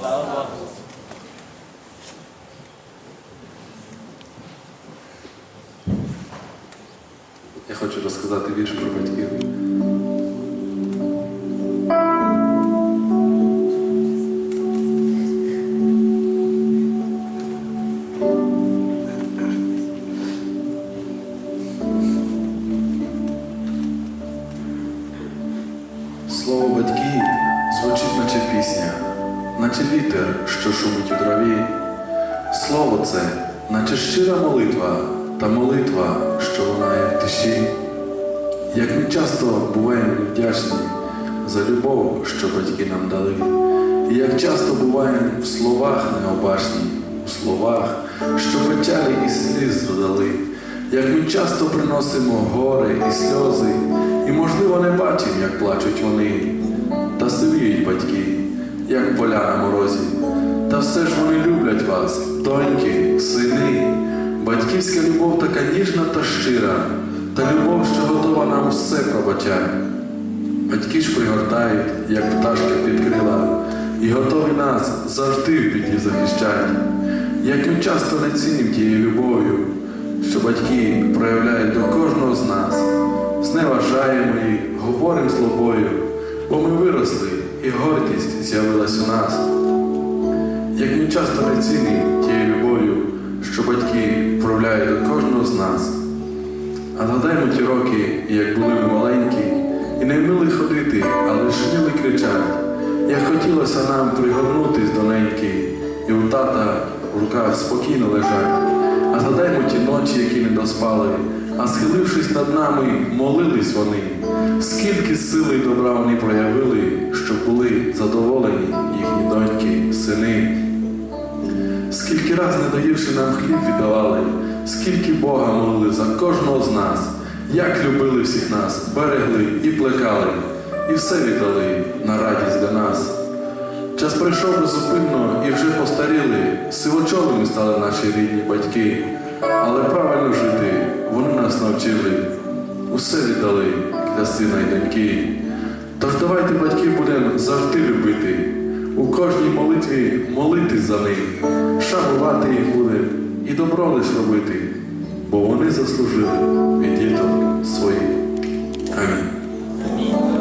Слава Богу. Я хочу розказати вірш про батьків. Слово батьків звучить, наче пісня, Наче вітер, що шумить у траві. Слово це, наче щира молитва, та молитва, що лунає в тиші. Як ми часто буваємо вдячні за любов, що батьки нам дали, і як часто буваємо в словах необачні, у словах, що печалі і сліз додали, як ми часто приносимо горе і сльози, і, можливо, не бачимо, як плачуть вони, та сивіють батьки, як поля на морозі. Та все ж вони люблять вас, доньки, сини. Батьківська любов така ніжна та щира, та любов, що готова нам все пробачати. Батьки ж пригортають, як пташка під крила, і готові нас завжди в біді захищати. Як ми часто не цінимо тією любов'ю, що батьки проявляють до кожного з нас, зневажаємо їх, говоримо слабою, гордість з'явилась у нас. Як ми часто не цінимо тією любов'ю, що батьки проявляють до кожного з нас. А згадаймо ті роки, як були ми маленькі, і не вміли ходити, а лише вміли кричати, як хотілося нам пригорнутись до неньки, і у тата в руках спокійно лежать. А згадаймо ті ночі, які не доспали, а схилившись над нами, молились вони, скільки сили і добра вони проявили, щоб були задоволені їхні доньки, сини. Скільки раз, не даївши нам хліб, віддавали, скільки Бога молили за кожного з нас, як любили всіх нас, берегли і плекали, і все віддали на радість для нас. Час прийшов безупинно і вже постаріли, сивочолими стали наші рідні батьки, але правильно жити вони нас навчили, усе віддали для сина і доньки. Тож давайте батьків будемо завжди любити, у кожній молитві молитись за них, шанувати їх будемо і добро лиш робити, бо вони заслужили від діток своїх. Амінь.